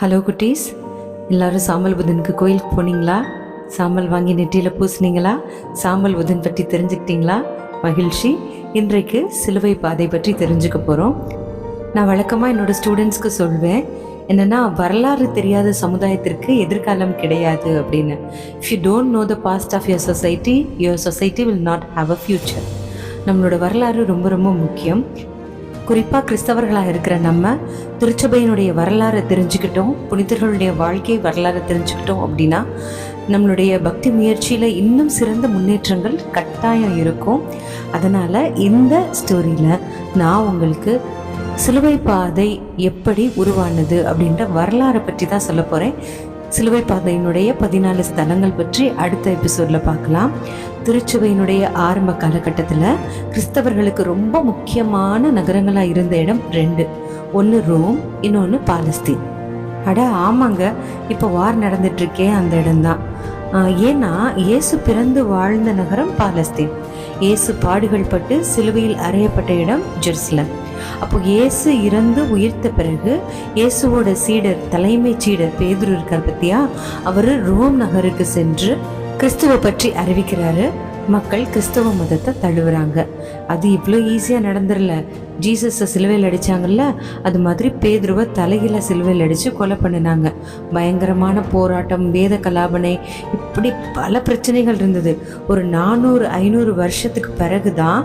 Hello குட்டீஸ். எல்லாரும் சாம்பல் புதனுக்கு கோயிலுக்கு போனீங்களா? சாம்பல் வாங்கி நெற்றியில் பூசினீங்களா? சாம்பல் புதன் பற்றி தெரிஞ்சுக்கிட்டீங்களா? மகிழ்ச்சி. இன்றைக்கு சிலுவை பாதை பற்றி தெரிஞ்சுக்க போகிறோம் நான் வழக்கமாக என்னோடய ஸ்டூடெண்ட்ஸ்க்கு சொல்வேன். என்னென்னா வரலாறு தெரியாத சமுதாயத்திற்கு எதிர்காலம் கிடையாது அப்படின்னு. If you don't know the past of your society your society will not have a future நம்மளோட வரலாறு ரொம்ப ரொம்ப முக்கியம். குறிப்பாக கிறிஸ்தவர்களாக இருக்கிற நம்ம திருச்சபையினுடைய வரலாறை தெரிஞ்சுக்கிட்டோம் புனிதர்களுடைய வாழ்க்கை வரலாறை தெரிஞ்சுக்கிட்டோம் அப்படின்னா நம்மளுடைய பக்தி முயற்சியில் இன்னும் சிறந்த முன்னேற்றங்கள் கட்டாயம் இருக்கும். அதனால் இந்த ஸ்டோரியில் நான் உங்களுக்கு சிலுவை பாதை எப்படி உருவானது அப்படின்ற வரலாறை பற்றி தான் சொல்ல போகிறேன் சிலுவை பாதையினுடைய பதினாலு ஸ்தலங்கள் பற்றி அடுத்த எபிசோடில் பார்க்கலாம். திருச்சுவையினுடைய ஆரம்ப காலகட்டத்தில் கிறிஸ்தவர்களுக்கு ரொம்ப முக்கியமான நகரங்களாக இருந்த இடம் ரெண்டு. ஒன்று ரோம் இன்னொன்று பாலஸ்தீன். அட ஆமாங்க. இப்போ வார் நடந்துட்டுருக்கே அந்த இடம்தான். ஏன்னா இயேசு பிறந்து வாழ்ந்த நகரம் பாலஸ்தீன். இயேசு பாடுகள் பட்டு சிலுவையில் அறையப்பட்ட இடம் ஜெருசலம். அப்போ இயேசு இறந்து உயிர்த்த பிறகு இயேசுவோட சீடர் தலைமை சீடர் பேதுரு இருக்கார் பத்தியா? அவர் ரோம் நகருக்கு சென்று கிறிஸ்துவ பற்றி அறிவிக்கிறாரு. மக்கள் கிறிஸ்தவ மதத்தை தழுவுறாங்க. அது இவ்வளோ ஈஸியாக நடந்துடல ஜீசஸை சிலுவையில் அடித்தாங்கல்ல அது மாதிரி பேதுருவை தலையில சிலுவையில் அடித்து கொலை பண்ணினாங்க. பயங்கரமான போராட்டம் வேத கலாபனை அப்படி பல பிரச்சனைகள் இருந்தது. ஒரு நானூறு ஐநூறு வருஷத்துக்கு பிறகு தான்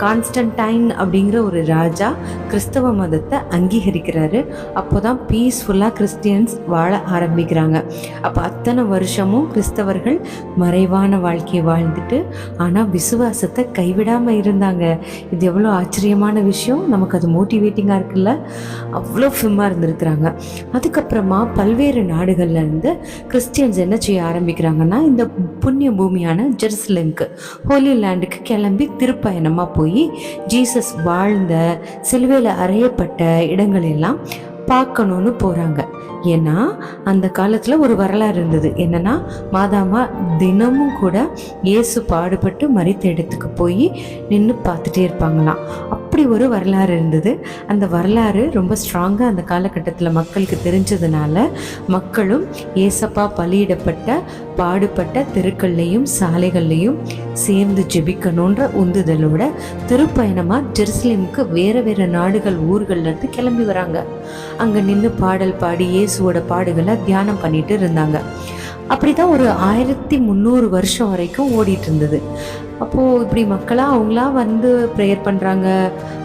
கான்ஸ்டன்டைன் அப்படிங்கிற ஒரு ராஜா கிறிஸ்தவ மதத்தை அங்கீகரிக்கிறாரு. அப்போ தான் பீஸ்ஃபுல்லாக கிறிஸ்டியன்ஸ் வாழ ஆரம்பிக்கிறாங்க. அப்போ அத்தனை வருஷமும் கிறிஸ்தவர்கள் மறைவான வாழ்க்கையை வாழ்ந்துட்டு ஆனால் விசுவாசத்தை கைவிடாமல் இருந்தாங்க. இது எவ்வளோ ஆச்சரியமான விஷயம். நமக்கு அது மோட்டிவேட்டிங்காக இருக்குல்ல? அவ்வளோ ஃபிம்மாக இருந்திருக்கிறாங்க. அதுக்கப்புறமா பல்வேறு நாடுகள்லேருந்து கிறிஸ்டியன்ஸ் என்ன செய்ய ஆரம்பிக்கிறாங்க ஆரம்பிக்கிறாங்கன்னா இந்த புண்ணிய பூமியான ஜெருசலேமுக்கு ஹோலி லேண்டுக்கு கிளம்பி திருப்பயணமாக போய் ஜீசஸ் வாழ்ந்த சிலுவையில் அறையப்பட்ட இடங்களெல்லாம் பார்க்கணுன்னு போகிறாங்க ஏன்னா அந்த காலத்தில் ஒரு வரலாறு இருந்தது. என்னன்னா மாதாமா தினமும் கூட இயேசு பாடுபட்டு மறித்த இடத்துக்கு போய் நின்று பார்த்துட்டே இருப்பாங்களாம். அப்படி ஒரு வரலாறு இருந்தது. அந்த வரலாறு ரொம்ப ஸ்ட்ராங்காக அந்த காலகட்டத்தில் மக்களுக்கு தெரிஞ்சதுனால மக்களும் ஏசப்பா பலியிடப்பட்ட பாடுபட்ட தெருக்கள்லையும் சாலைகள்லையும் சேர்ந்து ஜெபிக்கணுன்ற உந்துதலோட திருப்பயணமாக ஜெருசலேமுக்கு வேறு வேறு நாடுகள் ஊர்கள்லேருந்து கிளம்பி வராங்க. அங்கே நின்று பாடல் பாடி இயேசுவோட பாடுகளை தியானம் பண்ணிட்டு இருந்தாங்க. அப்படி தான் ஒரு ஆயிரத்தி முந்நூறு வருஷம் வரைக்கும் ஓடிட்டு இருந்தது. அப்போது இப்படி மக்களாக அவங்களா வந்து ப்ரேயர் பண்ணுறாங்க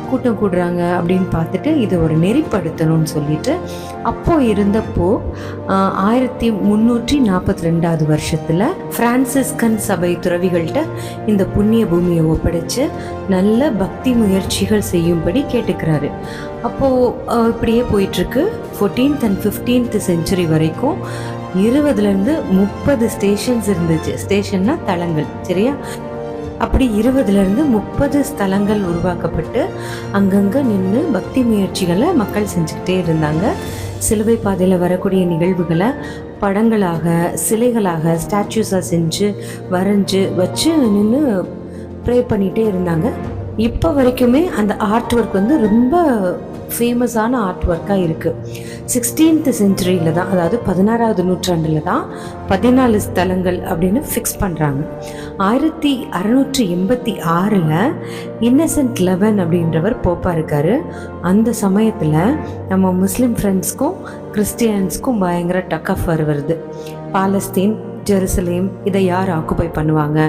கூட்டம் கூடுறாங்க அப்படின்னு பார்த்துட்டு இதை ஒரு நெறிப்படுத்தணும்னு சொல்லிட்டு அப்போது இருந்தப்போ ஆயிரத்தி முந்நூற்றி நாற்பத்தி ரெண்டாவது வருஷத்தில் ஃப்ரான்சிஸ்கன் சபை துறவிகள்கிட்ட இந்த புண்ணிய பூமியை ஒப்படைச்சு நல்ல பக்தி முயற்சிகள் செய்யும்படி கேட்டுக்கிறாரு. அப்போது இப்படியே போயிட்டுருக்கு ஃபோர்டீன்த் அண்ட் ஃபிஃப்டீன்த் செஞ்சுரி வரைக்கும் இருபதுலேருந்து முப்பது ஸ்டேஷன்ஸ் இருந்துச்சு. ஸ்டேஷன்னா தளங்கள் சரியா? அப்படி இருபதுலேருந்து முப்பது ஸ்தலங்கள் உருவாக்கப்பட்டு அங்கங்கே நின்று பக்தி முயற்சிகளை மக்கள் செஞ்சுக்கிட்டே இருந்தாங்க. சிலுவை பாதையில் வரக்கூடிய நிகழ்வுகளை படங்களாக சிலைகளாக ஸ்டாச்சுஸாக செஞ்சு வரைஞ்சு வச்சு நின்று ப்ரே பண்ணிகிட்டே இருந்தாங்க. இப்போ வரைக்குமே அந்த ஆர்ட் ஒர்க் வந்து ரொம்ப ஃபேமஸான ஆர்ட் ஒர்க்காக இருக்குது சிக்ஸ்டீன்த் செஞ்சுரியில் தான் அதாவது பதினாறாவது நூற்றாண்டில் தான் பதினாலு ஸ்தலங்கள் அப்படின்னு ஃபிக்ஸ் பண்ணுறாங்க ஆயிரத்தி அறநூற்றி எண்பத்தி ஆறில் இன்னசென்ட் லெவன் அப்படின்றவர் போப்பா இருக்கார். அந்த சமயத்தில் நம்ம முஸ்லீம் ஃப்ரெண்ட்ஸ்க்கும் கிறிஸ்டியன்ஸ்க்கும் பயங்கர டக் ஆஃப் வருது. பாலஸ்தீன் ஜெருசலேம் இதை யார் ஆக்குபை பண்ணுவாங்க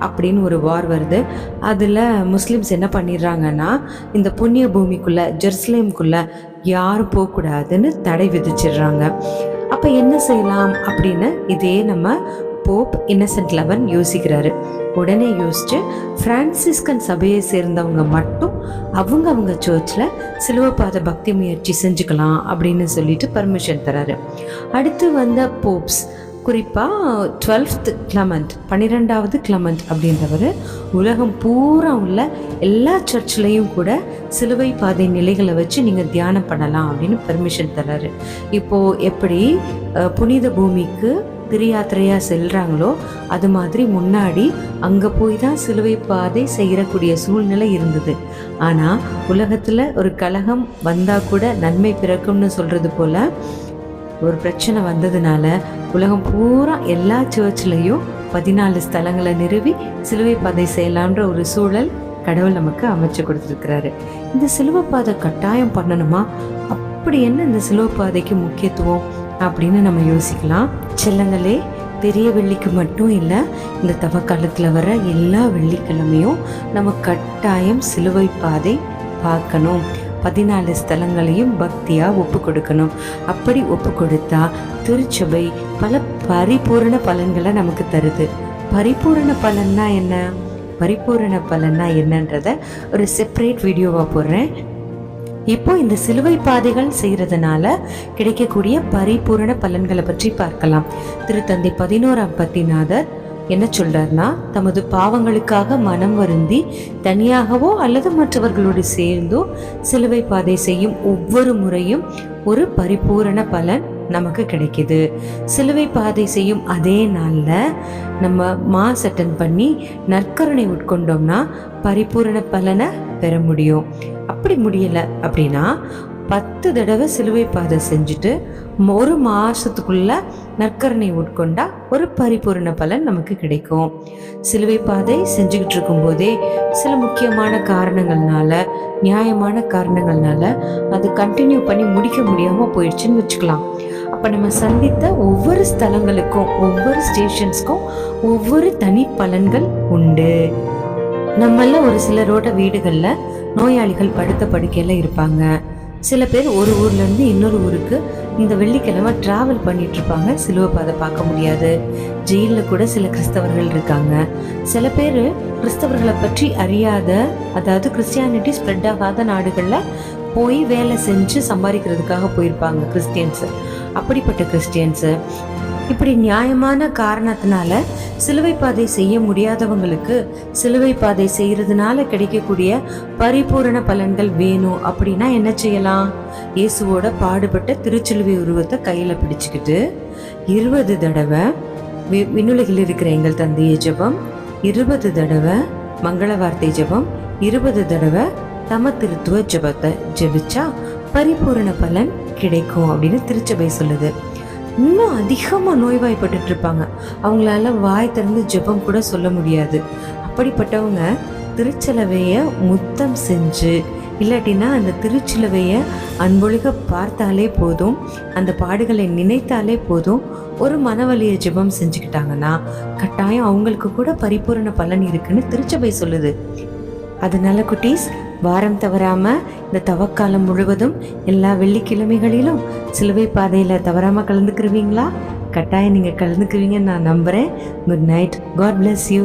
அப்படின்னு ஒரு வார் வருது. அதில் முஸ்லீம்ஸ் என்ன பண்ணிடுறாங்கன்னா இந்த புண்ணிய பூமிக்குள்ளே ஜெருசலேம்குள்ளே யாரும் போகக்கூடாதுன்னு தடை விதிச்சிடுறாங்க. அப்போ என்ன செய்யலாம் அப்படின்னு இதே நம்ம போப் இன்னசென்ட் லெவன் யோசிக்கிறாரு. உடனே யோசிச்சு பிரான்சிஸ்கன் சபையை சேர்ந்தவங்க மட்டும் அவங்க அவங்க சர்ச்சில் சிலுவப்பாத பக்தி முயற்சி செஞ்சுக்கலாம் அப்படின்னு சொல்லிட்டு பர்மிஷன் தராரு. அடுத்து வந்த போப்ஸ் குறிப்பாக டுவெல்த் கிளமண்ட் பன்னிரெண்டாவது கிளமண்ட் அப்படின்றவர் உலகம் பூரா உள்ள எல்லா சர்ச்லேயும் கூட சிலுவை பாதை நிலைகளை வச்சு நீங்கள் தியானம் பண்ணலாம் அப்படின்னு பெர்மிஷன் தர்றாரு. இப்போது எப்படி புனித பூமிக்கு திரியாத்திரையாக செல்கிறாங்களோ அது மாதிரி முன்னாடி அங்கே போய் தான் சிலுவை பாதை செய்கிறக்கூடிய சூழ்நிலை இருந்தது. ஆனால் உலகத்தில் ஒரு கலகம் வந்தால் கூட நன்மை பிறக்கும்னு சொல்கிறது போல் ஒரு பிரச்சனை வந்ததுனால உலகம் பூரா எல்லா சர்ச்லேயும் பதினாலு ஸ்தலங்களை நிறுவி சிலுவை பாதை செய்யலான்ற ஒரு சூழல் கடவுள் நமக்கு அமைச்சு கொடுத்துருக்கிறாரு. இந்த சிலுவை பாதை கட்டாயம் பண்ணணுமா? அப்படி என்ன இந்த சிலுவை பாதைக்கு முக்கியத்துவம் அப்படின்னு நம்ம யோசிக்கலாம். செல்லங்களே பெரிய வெள்ளிக்கு மட்டும் இல்லை இந்த தவக்காலத்தில் வர எல்லா வெள்ளிக்கிழமையும் நம்ம கட்டாயம் சிலுவை பாதை பார்க்கணும். பதினாலு ஸ்தலங்களையும் பக்தியாக ஒப்பு கொடுக்கணும் அப்படி ஒப்பு கொடுத்தா திருச்சபை பல பரிபூரண பலன்களை நமக்கு தருது. பரிபூரண பலன்னா என்ன? பரிபூரண பலன்னா என்னன்றத ஒரு செப்பரேட் வீடியோவாக போடுறேன். இப்போ இந்த சிலுவை பாதைகள் செய்கிறதுனால கிடைக்கக்கூடிய பரிபூரண பலன்களை பற்றி பார்க்கலாம். திருத்தந்தை பதினோராம் பத்திநாதர் என்ன சொல்றாருன்னா தமது பாவங்களுக்காக மனம் வருந்தி தனியாகவோ அல்லது மற்றவர்களோடு சேர்ந்தோ சிலுவை பாதை செய்யும் ஒவ்வொரு முறையும் ஒரு பரிபூரண பலன் நமக்கு கிடைக்குது. சிலுவை பாதை செய்யும் அதே நாளில் நம்ம மாஸ் அட்டன் பண்ணி நற்கருணை உட்கொண்டோம்னா பரிபூரண பலனை பெற முடியும். அப்படி முடியலை அப்படின்னா பத்து தடவை சிலுவை பாதை செஞ்சுட்டு ஒரு மாசத்துக்குள்ள நற்கரணை உட்கொண்டா ஒரு பரிபூரண பலன் நமக்கு கிடைக்கும். சிலுவை பாதை செஞ்சுக்கிட்டு இருக்கும்போதே சில முக்கியமான காரணங்கள்னால நியாயமான காரணங்கள்னால அது கண்டினியூ பண்ணி முடிக்க முடியாமல் போயிடுச்சுன்னு வச்சுக்கலாம். அப்போ நம்ம சந்தித்த ஒவ்வொரு ஸ்தலங்களுக்கும் ஒவ்வொரு ஸ்டேஷன்ஸ்க்கும் ஒவ்வொரு தனி பலன்கள் உண்டு. நம்மள ஒரு சிலரோட வீடுகளில் நோயாளிகள் படுத்த படுக்கையில் இருப்பாங்க. சில பேர் ஒரு ஊர்லேருந்து இன்னொரு ஊருக்கு இந்த வெள்ளிக்கிழமை டிராவல் பண்ணிட்டு இருப்பாங்க சிலுவை பாதை பார்க்க முடியாது. ஜெயிலில் கூட சில கிறிஸ்தவர்கள் இருக்காங்க. சில பேர் கிறிஸ்தவர்களை பற்றி அறியாத அதாவது கிறிஸ்டியானிட்டி ஸ்ப்ரெட் ஆகாத நாடுகளில் போய் வேலை செஞ்சு சம்பாதிக்கிறதுக்காக போயிருப்பாங்க கிறிஸ்டியன்ஸு அப்படிப்பட்ட கிறிஸ்டியன்ஸு இப்படி நியாயமான காரணத்தினால சிலுவை பாதை செய்ய முடியாதவங்களுக்கு சிலுவை பாதை செய்யறதுனால கிடைக்கக்கூடிய பரிபூரண பலன்கள் வேணும் அப்படின்னா என்ன செய்யலாம்? இயேசுவோட பாடுபட்ட திருச்சிலுவை உருவத்தை கையில் பிடிச்சிக்கிட்டு இருபது தடவை வி- விண்ணுலகில் இருக்கிற எங்கள் தந்தைய ஜெபம் இருபது தடவை மங்கள வார்த்தை ஜெபம் இருபது தடவை தம திருத்துவ ஜெபத்தை ஜபிச்சா பரிபூரண பலன் கிடைக்கும் அப்படின்னு திருச்சபை சொல்லுது. இன்னும் அதிகமாக நோய்வாய்ப்பட்டு இருப்பாங்க அவங்களால வாய் திறந்து ஜெபம் கூட சொல்ல முடியாது. அப்படிப்பட்டவங்க திருச்சலவையை முத்தம் செஞ்சு இல்லாட்டினா அந்த திருச்சிலுவையை அன்பொழுக பார்த்தாலே போதும் அந்த பாடுகளை நினைத்தாலே போதும் ஒரு மனவழியை ஜெபம் செஞ்சுக்கிட்டாங்கன்னா கட்டாயம் அவங்களுக்கு கூட பரிபூரண பலன் இருக்குன்னு திருச்சபை சொல்லுது. அதனால குட்டீஸ் வாரம் தவறாமல் இந்த தவக்காலம் முழுவதும் எல்லா வெள்ளிக்கிழமைகளிலும் சிலுவை பாதையில் தவறாமல் கலந்துக்கிருவீங்களா? கட்டாயம் நீங்கள் கலந்துக்குவீங்கன்னு நான் நம்புகிறேன் good night God bless you